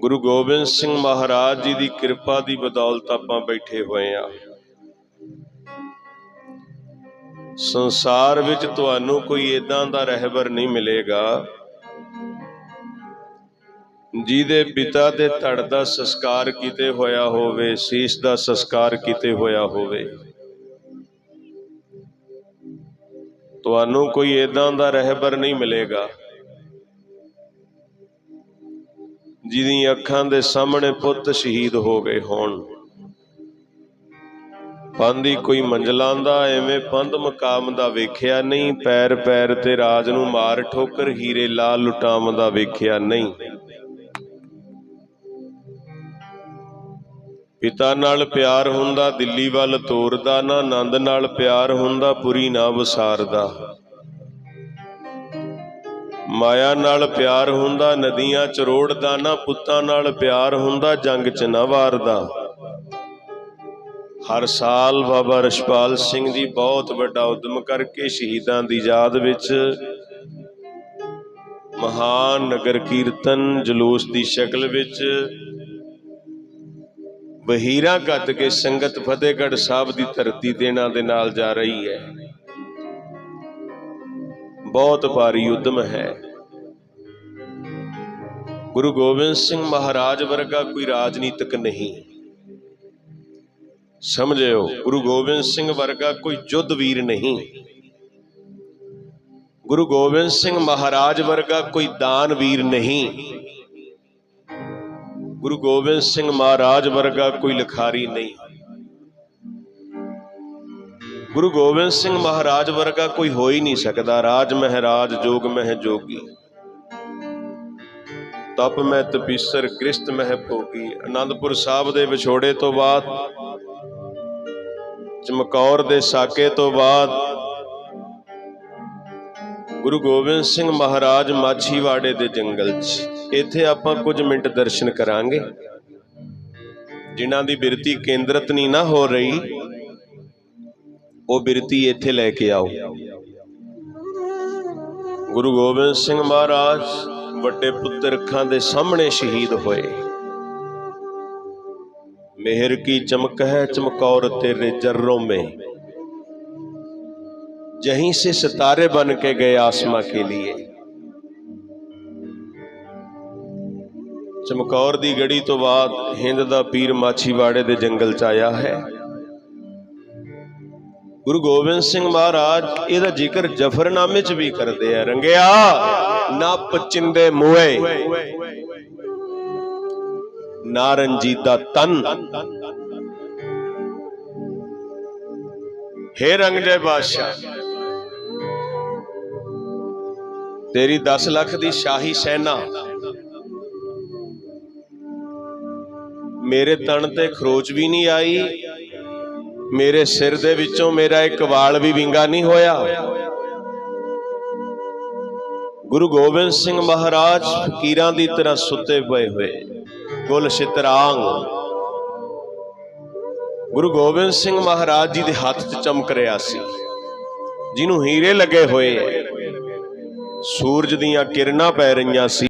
ਗੁਰੂ ਗੋਬਿੰਦ ਸਿੰਘ ਮਹਾਰਾਜ ਜੀ ਦੀ ਕਿਰਪਾ ਦੀ ਬਦੌਲਤ ਆਪਾਂ ਬੈਠੇ ਹੋਏ ਆ ਸੰਸਾਰ ਵਿੱਚ ਤੁਹਾਨੂੰ ਕੋਈ ਇਦਾਂ ਦਾ ਰਹਿਬਰ ਨਹੀਂ ਮਿਲੇਗਾ, ਜਿਹਦੇ ਪਿਤਾ ਦੇ ਧੜ ਦਾ ਸੰਸਕਾਰ ਕੀਤੇ ਹੋਇਆ ਹੋਵੇ, ਸੀਸ ਦਾ ਸੰਸਕਾਰ ਕੀਤੇ ਹੋਇਆ ਹੋਵੇ। ਤੁਹਾਨੂੰ ਕੋਈ ਇਦਾਂ ਦਾ ਰਹਿਬਰ ਨਹੀਂ ਮਿਲੇਗਾ। ਜਿਹਦੀ ਅੱਖਾਂ ਦੇ ਸਾਹਮਣੇ ਪੁੱਤ ਸ਼ਹੀਦ ਹੋ ਗਏ ਹੋਣ। ਪੰਦੀ ਕੋਈ ਮੰਜ਼ਲਾਂ ਦਾ ਐਵੇਂ ਪੰਧ ਮਕਾਮ ਦਾ ਵੇਖਿਆ ਨਹੀਂ, ਪੈਰ ਪੈਰ ਤੇ ਰਾਜ ਨੂੰ ਮਾਰ ਠੋਕਰ ਹੀਰੇ ਲਾਲ ਲੁਟਾਮ ਦਾ ਵੇਖਿਆ ਨਹੀਂ। ਪਿਤਾ ਨਾਲ ਪਿਆਰ ਹੁੰਦਾ, ਦਿੱਲੀ ਵੱਲ ਤੋਰਦਾ ਨਾ, ਆਨੰਦ ਨਾਲ ਪਿਆਰ ਹੁੰਦਾ, ਪੁਰੀ ਨਾ ਵਸਾਰਦਾ। ਮਾਇਆ ਨਾਲ ਪਿਆਰ ਹੁੰਦਾ, ਨਦੀਆਂ ਚ ਰੋੜਦਾ ਨਾ ਪੁੱਤਾਂ ਨਾਲ ਪਿਆਰ ਹੁੰਦਾ, ਜੰਗ ਚ ਨਾ ਵਾਰਦਾ। ਹਰ ਸਾਲ ਬਾਬਾ ਰਸ਼ਪਾਲ ਸਿੰਘ ਜੀ ਬਹੁਤ ਵੱਡਾ ਉਦਮ ਕਰਕੇ ਸ਼ਹੀਦਾਂ ਦੀ ਯਾਦ ਵਿੱਚ ਮਹਾਨ ਨਗਰ ਕੀਰਤਨ ਜਲੂਸ ਦੀ ਸ਼ਕਲ ਵਿੱਚ ਬਹੀਰਾ ਕੱਤ ਕੇ ਸੰਗਤ ਫਤਿਹਗੜ੍ਹ ਸਾਹਿਬ ਦੀ ਧਰਤੀ ਦੇਣਾ ਦੇ ਨਾਲ ਜਾ ਰਹੀ ਹੈ। ਬਹੁਤ ਭਾਰੀ ਉਦਮ ਹੈ। ਗੁਰੂ ਗੋਬਿੰਦ ਸਿੰਘ ਮਹਾਰਾਜ ਵਰਗਾ ਕੋਈ ਰਾਜਨੀਤਿਕ ਨਹੀਂ। ਸਮਝਿਓ, ਗੁਰੂ ਗੋਬਿੰਦ ਸਿੰਘ ਵਰਗਾ ਕੋਈ ਯੁੱਧ ਵੀਰ ਨਹੀਂ। ਗੁਰੂ ਗੋਬਿੰਦ ਸਿੰਘ ਮਹਾਰਾਜ ਵਰਗਾ ਕੋਈ ਦਾਨ ਵੀਰ ਨਹੀਂ। ਗੁਰੂ ਗੋਬਿੰਦ ਸਿੰਘ ਮਹਾਰਾਜ ਵਰਗਾ ਕੋਈ ਲਿਖਾਰੀ ਨਹੀਂ। ਗੁਰੂ ਗੋਬਿੰਦ ਸਿੰਘ ਮਹਾਰਾਜ ਵਰਗਾ ਕੋਈ ਹੋ ਹੀ ਨਹੀਂ ਸਕਦਾ। ਰਾਜ ਮਹਾਰਾਜ ਜੋਗ ਮਹਿ ਜੋਗੀ। ਤਪ ਮੈਂ ਤਪੀਸਰ ਕ੍ਰਿਸ਼ਤ ਮਹਿ ਭੋਗੀ। ਆਨੰਦਪੁਰ ਸਾਹਿਬ ਦੇ ਵਿਛੋੜੇ ਤੋਂ ਬਾਅਦ, ਚਮਕੌਰ ਦੇ ਸਾਕੇ ਤੋਂ ਬਾਅਦ, ਗੁਰੂ ਗੋਬਿੰਦ ਸਿੰਘ ਮਹਾਰਾਜ ਮਾਛੀਵਾੜੇ ਦੇ ਜੰਗਲ 'ਚ। ਇੱਥੇ ਆਪਾਂ ਕੁਝ ਮਿੰਟ ਦਰਸ਼ਨ ਕਰਾਂਗੇ। ਜਿਨ੍ਹਾਂ ਦੀ ਬਿਰਤੀ ਕੇਂਦਰਤ ਨਹੀਂ ਨਾ ਹੋ ਰਹੀ, ਉਹ ਬਿਰਤੀ ਇੱਥੇ ਲੈ ਕੇ ਆਓ। ਗੁਰੂ ਗੋਬਿੰਦ ਸਿੰਘ ਮਹਾਰਾਜ ਵੱਡੇ ਪੁੱਤਰ ਅੱਖਾਂ ਦੇ ਸਾਹਮਣੇ ਸ਼ਹੀਦ ਹੋਏ। ਮਿਹਰ ਕੀ ਚਮਕ ਹੈ ਚਮਕੌਰ ਤੇਰੇ ਜਰਰੋਂ ਮੇ। ਜਹੀਂ ਸੇ ਸਿਤਾਰੇ ਬਣ ਕੇ ਗਏ ਆਸਮਾ ਕੇ ਲਈ ਚਮਕੌਰ ਦੀ ਗੜੀ ਤੋਂ ਬਾਅਦ ਹਿੰਦ ਦਾ ਪੀਰ ਮਾਛੀਵਾੜੇ ਦੇ ਜੰਗਲ ਚ ਆਇਆ ਹੈ। ਗੁਰੂ ਗੋਬਿੰਦ ਸਿੰਘ ਮਹਾਰਾਜ, ਇਹਦਾ ਜ਼ਿਕਰ ਜਫਰਨਾਮੇ ਚ ਵੀ ਕਰਦੇ ਆ। ਰੰਗਿਆ ਨਾ ਪਚਿੰਦੇ ਮੋਏ ਨਾ ਰੰਜੀਤਾ ਤਨ। ਹੇ ਰੰਗਜੈ ਬਾਦਸ਼ਾਹ, ਤੇਰੀ 10 ਲੱਖ ਦੀ ਸ਼ਾਹੀ ਸੈਨਾ, ਮੇਰੇ ਤਣ ਤੇ ਖਰੋਚ ਵੀ ਨਹੀਂ ਆਈ ਮੇਰੇ ਸਿਰ ਦੇ ਵਿੱਚੋਂ ਮੇਰਾ ਇੱਕ ਵਾਲ ਵੀ ਵਿੰਗਾ ਨਹੀਂ ਹੋਇਆ। ਗੁਰੂ ਗੋਬਿੰਦ ਸਿੰਘ ਮਹਾਰਾਜ ਫਕੀਰਾਂ ਦੀ ਤਰ੍ਹਾਂ ਸੁੱਤੇ ਪਏ ਹੋਏ। ਗੁਲ ਸ਼ਿਤਰਾਂਗ ਗੁਰੂ ਗੋਬਿੰਦ ਸਿੰਘ ਮਹਾਰਾਜ ਜੀ ਦੇ ਹੱਥ 'ਚ ਚਮਕ ਰਿਹਾ ਸੀ। ਜਿਹਨੂੰ ਹੀਰੇ ਲੱਗੇ ਹੋਏ। ਸੂਰਜ ਦੀਆਂ ਕਿਰਨਾਂ ਪੈ ਰਹੀਆਂ ਸੀ।